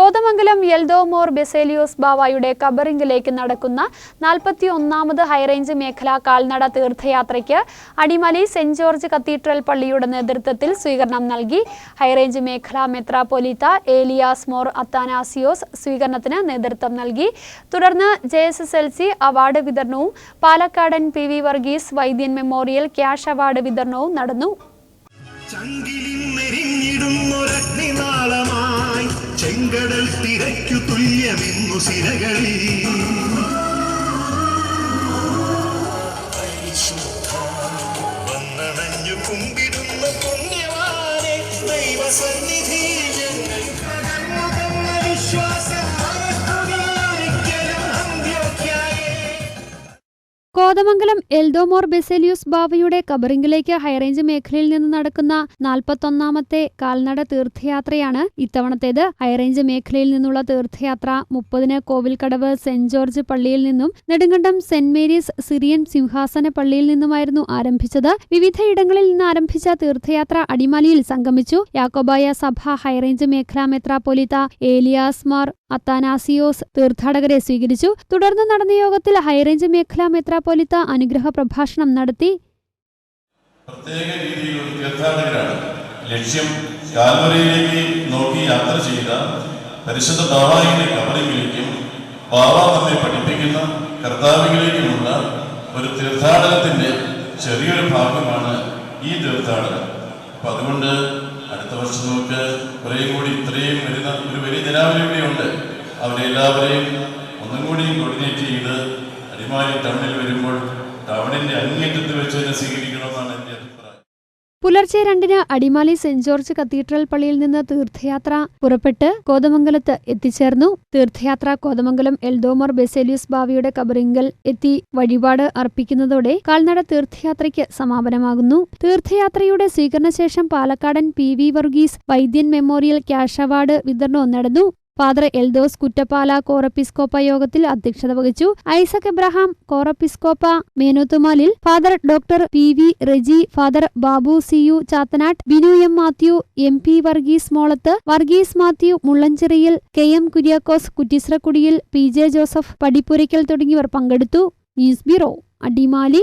കോതമംഗലം യൽദോമോർ ബെസേലിയോസ് ബാവായുടെ കബറിംഗിലേക്ക് നടക്കുന്ന നാൽപ്പത്തി ഒന്നാമത് ഹൈറേഞ്ച് മേഖലാ കാൽനട തീർത്ഥയാത്രയ്ക്ക് അടിമലി സെന്റ് ജോർജ് കത്തീഡ്രൽ പള്ളിയുടെ നേതൃത്വത്തിൽ സ്വീകരണം നൽകി. ഹൈറേഞ്ച് മേഖലാ മെത്രാപൊലീത്ത ഏലിയാസ് മോർ അത്താനാസിയോസ് സ്വീകരണത്തിന് നേതൃത്വം നൽകി. തുടർന്ന് J S S L C award വിതരണവും Palakkadan P V Varghese Vaidyan memorial cash award വിതരണവും നടന്നു. ചങ്കിലിന്നെരിഞ്ഞിടുന്നൊരഗ്നിനാളമായി ചെങ്കടൽ തിരയ്ക്കു തുല്യമെന്നു സിരകളിൽ. വന്നണഞ്ഞു കുമ്പിടുന്ന പുണ്യവാനെ ദൈവസന്നിധി കോതമംഗലം എൽദോമോർ ബെസേലിയൂസ് ബാവയുടെ കബറിംഗിലേക്ക് ഹൈറേഞ്ച് മേഖലയിൽ നിന്ന് നടക്കുന്ന നാൽപ്പത്തൊന്നാമത്തെ കാൽനട തീർത്ഥയാത്രയാണ് ഇത്തവണത്തേത്. ഹൈറേഞ്ച് മേഖലയിൽ നിന്നുള്ള തീർത്ഥയാത്ര മുപ്പതിന് കോവിൽക്കടവ് സെന്റ് ജോർജ് പള്ളിയിൽ നിന്നും നെടുങ്കണ്ടം സെന്റ് മേരീസ് സിറിയൻ സിംഹാസന പള്ളിയിൽ നിന്നുമായിരുന്നു ആരംഭിച്ചത്. വിവിധയിടങ്ങളിൽ നിന്ന് ആരംഭിച്ച തീർത്ഥയാത്ര അടിമാലിയിൽ സംഗമിച്ചു. യാക്കോബായ സഭ ഹൈറേഞ്ച് മേഖലാ മെത്രാപൊലിത്ത ഏലിയാസ് മാർ അത്താനാസിയോസ് തീർത്ഥാടകരെ സ്വീകരിച്ചു. തുടർന്ന് നടന്ന യോഗത്തിൽ ഹൈറേഞ്ച് മേഖലാ മെത്രാപ്പൊലിത്ത അനുഗ്രഹ പ്രഭാഷണം നടത്തി. പ്രത്യേക രീതിയിലുള്ള തീർത്ഥാടകരാണ്. ലക്ഷ്യം കാൽവരയിലേക്ക് നോക്കി യാത്ര ചെയ്ത പരിശുദ്ധ ബാവായിന്റെ കബറിങ്ങിലേക്കും ബാവ നമ്മെ പഠിപ്പിക്കുന്ന കർത്താവിലേക്കുമുള്ള ഒരു തീർത്ഥാടനത്തിന്റെ ചെറിയൊരു ഭാഗമാണ് ഈ തീർത്ഥാടനം. അപ്പൊ അതുകൊണ്ട് അടുത്ത വർഷം നമുക്ക് കുറേ കൂടി ഇത്രയും വരുന്ന ഒരു വലിയ ജനാവലി ഇവിടെയുണ്ട് അവരെ എല്ലാവരെയും ഒന്നും കൂടി കോർഡിനേറ്റ് ചെയ്ത് അടിമാലി ടൗണിൽ വരുമ്പോൾ ടൗണിന്റെ അങ്ങേറ്റത്ത് വെച്ച് തന്നെ സ്വീകരിക്കണമെന്നാണ് എന്റെ പുലർച്ചെ രണ്ടിന് അടിമാലി സെന്റ് ജോർജ് കത്തീഡ്രൽ പള്ളിയിൽ നിന്ന് തീർത്ഥയാത്ര പുറപ്പെട്ട് കോതമംഗലത്ത് എത്തിച്ചേർന്നു. തീർത്ഥയാത്ര കോതമംഗലം എൽദോമർ ബെസേലിയസ് ബാവിയുടെ കബറിങ്കൽ എത്തി വഴിപാട് അർപ്പിക്കുന്നതോടെ കാൽനട തീർത്ഥയാത്രയ്ക്ക് സമാപനമാകുന്നു. തീർത്ഥയാത്രയുടെ സ്വീകരണശേഷം Palakkadan P V Varghese Vaidyan memorial cash award വിതരണവും നടന്നു. ഫാദർ എൽദോസ് കുറ്റപ്പാല കോറപ്പിസ്കോപ്പ യോഗത്തിൽ അധ്യക്ഷത വഹിച്ചു. Isaac Abraham Corepiscopa Menothumalil father doctor P V Reji father Babu C U Chathanattu Binu M Mathew M P Varghese Molath Varghese Mathew Mullancheriyil K M Kuriakose Kuttisrakkudiyil P J Joseph Padippurakkal തുടങ്ങിയവർ പങ്കെടുത്തു. News bureau Adimali.